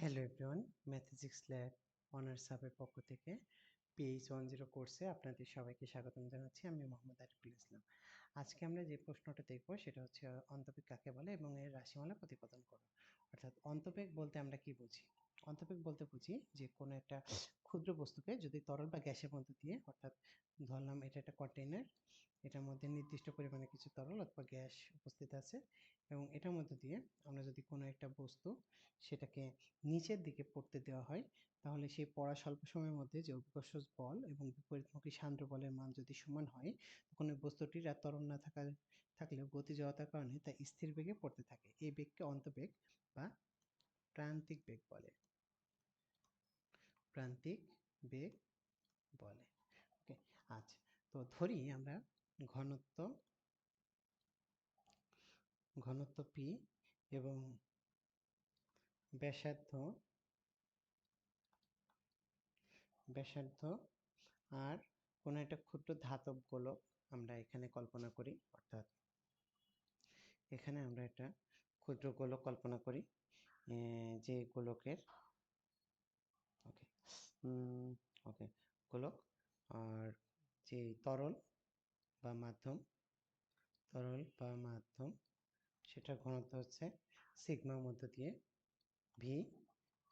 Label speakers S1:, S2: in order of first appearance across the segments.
S1: Hello everyone mathematics lab honours সাবের পক্ষ থেকে pH one zero কোর্সে আপনাদের সবাইকে স্বাগতম জানাচ্ছি। আমি মোহাম্মদ আরিফুল ইসলাম। আজকে আমরা যে প্রশ্নটা দেখব, সেটা হচ্ছে অন্তবেগ কাকে বলে এবং এর রাশিমালা প্রতিপাদন করো। অর্থাৎ অন্তবেগ বলতে আমরা কি বুঝি? অন্তবেগ বলতে বুঝি যে কোনো একটা ক্ষুদ্র বস্তুকে যদি তরল বা গ্যাসের মধ্যে দিয়ে, অর্থাৎ ধরলাম এটা একটা কন্টেইনার এটার মধ্যে নির্দিষ্ট পরিমাণে কিছু তরল অথবা গ্যাস উপস্থিত আছে এবং এটার মধ্যে দিয়ে আমরা যদি কোনো একটা বস্তু সেটাকে নিচের দিকে পড়তে দেওয়া হয়, তাহলে সেই পড়া স্বল্প সময়ের মধ্যে যে অভিকর্ষ বল এবং বিপরীতমুখী সান্দ্র বলের মান যদি সমান হয়, তখন ওই বস্তুটির আর ত্বরণ না থাকা থাকলেও গতি জড়তার কারণে তা স্থির বেগে পড়তে থাকে। এই বেগকে অন্তবেগ বা প্রান্তিক বেগ বলে। প্রান্তিক বেগ বলে। ওকে আচ্ছা তো ধরি আমরা ঘনত্ব ঘনত্ব পি এবং ব্যাসার্ধ ব্যাসার্ধ আর কোনো একটা ক্ষুদ্র ধাতব গোলক আমরা এখানে কল্পনা করি, অর্থাৎ এখানে আমরা একটা ক্ষুদ্র গোলক কল্পনা করি যে গোলকের ওকে ওকে গোলক আর যে তরল বা মাধ্যম, তরল বা মাধ্যম, সেটার ঘনত্ব হচ্ছে সিগমার মধ্য দিয়ে ভি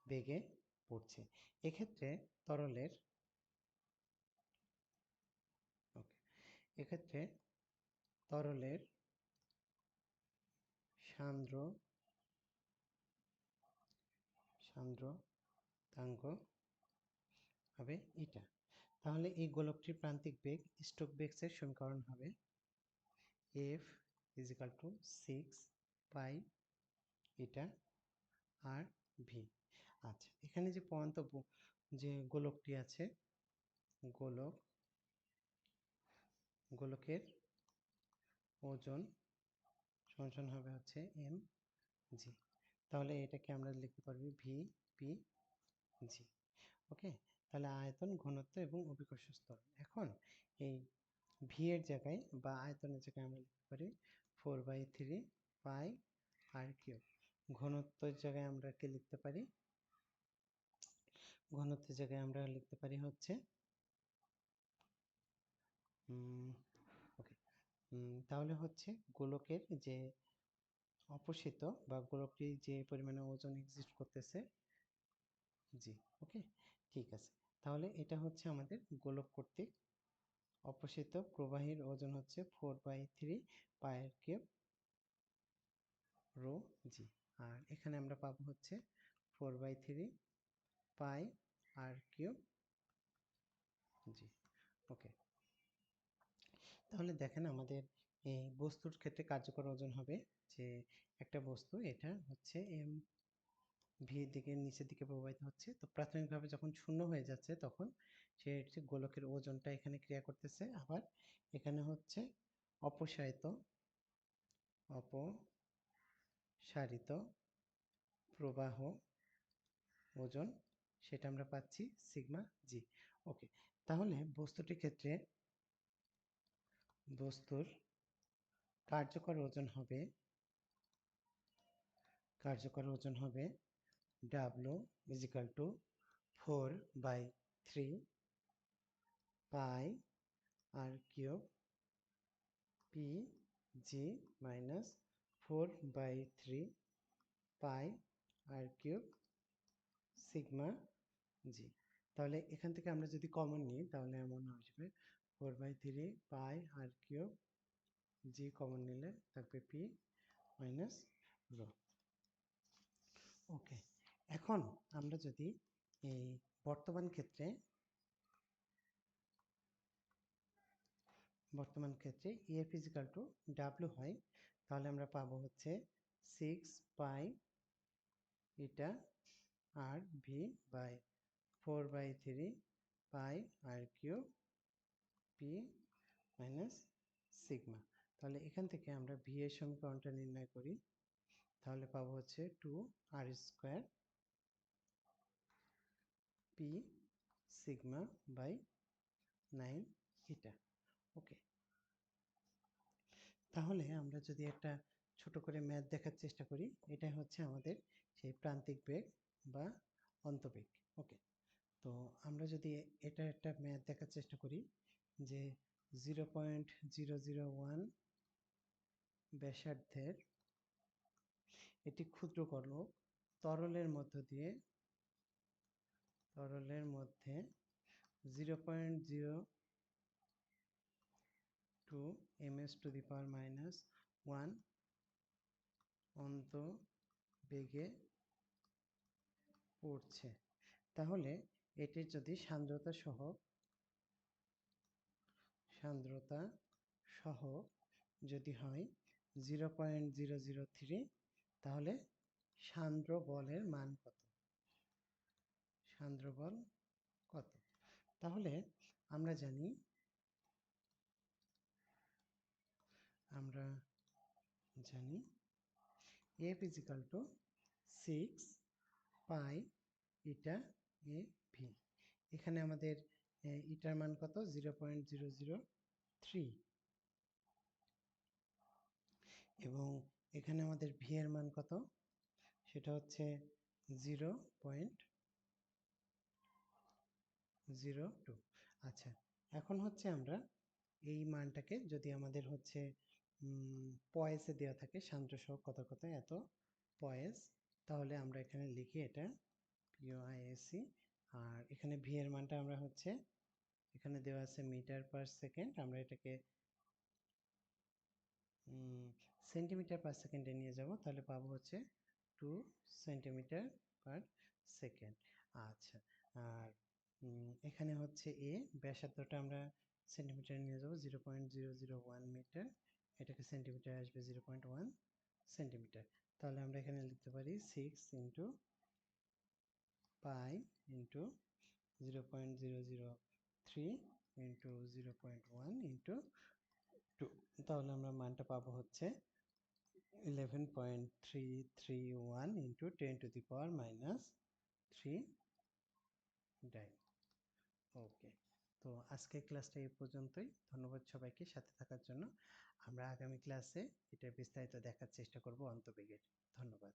S1: বেগে পড়ছে। এক্ষেত্রে তরলের এক্ষেত্রে তরলের সান্দ্র, সান্দ্রতাঙ্ক হবে এটা তাহলে এই গোলকটির প্রান্তিক বেগ স্টোক বেগসের সমীকরণ হবে F equal to six pi eta R V আচ্ছা এখানে যে পয়েন্ট যে গোলকটি আছে, গোলক, গোলকের ওজন সমান হবে হচ্ছে এম জি তাহলে এটাকে আমরা লিখতে পারব ভি পি জি ওকে তাহলে আয়তন ঘনত্ব এবং অভিকর্ষ স্তর। এখন এই ভি এর জায়গায় বা আয়তনের জায়গায় আমরা লিখতে পারি four by three pi R cube ঘনত্বের জায়গায় আমরা কি লিখতে পারি? ঘনত্বের জায়গায় আমরা লিখতে পারি হচ্ছে ওকে তাহলে হচ্ছে গোলকের যে অপসিত বা গোলকটি যে পরিমাণে ওজন এক্সিস্ট করতেছে, জি ওকে ঠিক আছে। তাহলে এটা হচ্ছে আমাদের গোলক কর্তৃক অপসিত প্রবাহীর ওজন হচ্ছে ফোর বাই থ্রি পায়ের কিউব রো জি আর এখানে আমরা পাবো হচ্ছে four by three pi R cube G okay তাহলে দেখেন আমাদের এই বস্তুর ক্ষেত্রে কার্যকর ওজন হবে যে একটা বস্তু, এটা হচ্ছে এম ভি দিকে নিচের দিকে প্রবাহিত হচ্ছে। তো প্রাথমিকভাবে যখন শূন্য হয়ে যাচ্ছে তখন সে হচ্ছে গোলকের ওজনটা এখানে ক্রিয়া করতেছে। আবার এখানে হচ্ছে অপসারিত অপসারিত প্রবাহ ওজন সেটা আমরা পাচ্ছি সিগমা জি। ওকে, তাহলে বস্তুটির ক্ষেত্রে বস্তুর কার্যকর ওজন হবে, কার্যকর ওজন হবে W equal to four by three pi R cube P G minus four by three pi R cube sigma G. তাহলে এখান থেকে আমরা যদি কমন নিই, তাহলে এমন আসবে four by three pi R cube G common নিলে থাকবে পি মাইনাস রো। ওকে। এখন আমরা যদি এই বর্তমান ক্ষেত্রে বর্তমান ক্ষেত্রে ইএ ফিজিক্যাল টু ডাব্লিউ হয়, তাহলে আমরা পাবো হচ্ছে six pi eta R V by four by three pi R cube P minus sigma তাহলে এখান থেকে আমরা ভি এর সমীকরণটা নির্ণয় করি, তাহলে পাবো হচ্ছে two R square P sigma by nine eta okay তাহলে আমরা যদি একটা ছোট করে ম্যাথ দেখার চেষ্টা করি এটা হচ্ছে আমাদের সেই প্রান্তিক বেগ বা অন্তবেগ। ওকে তো আমরা যদি এটা একটা ম্যাথ দেখার চেষ্টা করি যে zero point zero zero one ব্যাসার্ধের এটি ক্ষুদ্র কর্ণক তরলের মধ্য দিয়ে তরলের মধ্যে zero point zero two M S to the power minus one অন্ত বেগে পড়ছে। তাহলে এটির যদি সান্দ্রতা সহ সান্দ্রতা সহ যদি হয় zero point zero zero three তাহলে সান্দ্র বলের মান কত? সান্দ্র বল কত? তাহলে আমরা জানি আমরা জানি F equal to six pi eta A V এখানে আমাদের ইটার মান কত? Zero point zero zero three এবং এখানে আমাদের ভি এর মান কত? সেটা হচ্ছে জিরো পয়েন্ট জিরো টু। আচ্ছা এখন হচ্ছে আমরা এই মানটাকে যদি আমাদের হচ্ছে পয়েসে দেওয়া থাকে সান্দ্রসহ কত কত, এত পয়েস, তাহলে আমরা এখানে লিখি এটা পিওআইএসি আর এখানে ভি এর মানটা আমরা হচ্ছে, এখানে দেওয়া আছে মিটার পার সেকেন্ড, আমরা এটাকে সেন্টিমিটার পার সেকেন্ডে নিয়ে যাব, তাহলে পাবো হচ্ছে টু সেন্টিমিটার পার সেকেন্ড। এখানে হচ্ছে এ ব্যাসার্ধটা আমরা সেন্টিমিটার নিয়ে যাব zero point zero zero one metre এটাকে সেন্টিমিটার আসবে জিরো পয়েন্ট ওয়ান সেন্টিমিটার তাহলে আমরা এখানে লিখতে পারি six into pi into zero point zero zero three into zero point one into two তাহলে আমরা মানটা পাবো হচ্ছে eleven point three three one into ten to the power minus three dyne okay. তো আজকের ক্লাসটা এই পর্যন্তই। ধন্যবাদ সবাইকে সাথে থাকার জন্য। আমরা আগামী ক্লাসে এটা বিস্তারিত দেখার চেষ্টা করব অন্তবেগের। ধন্যবাদ।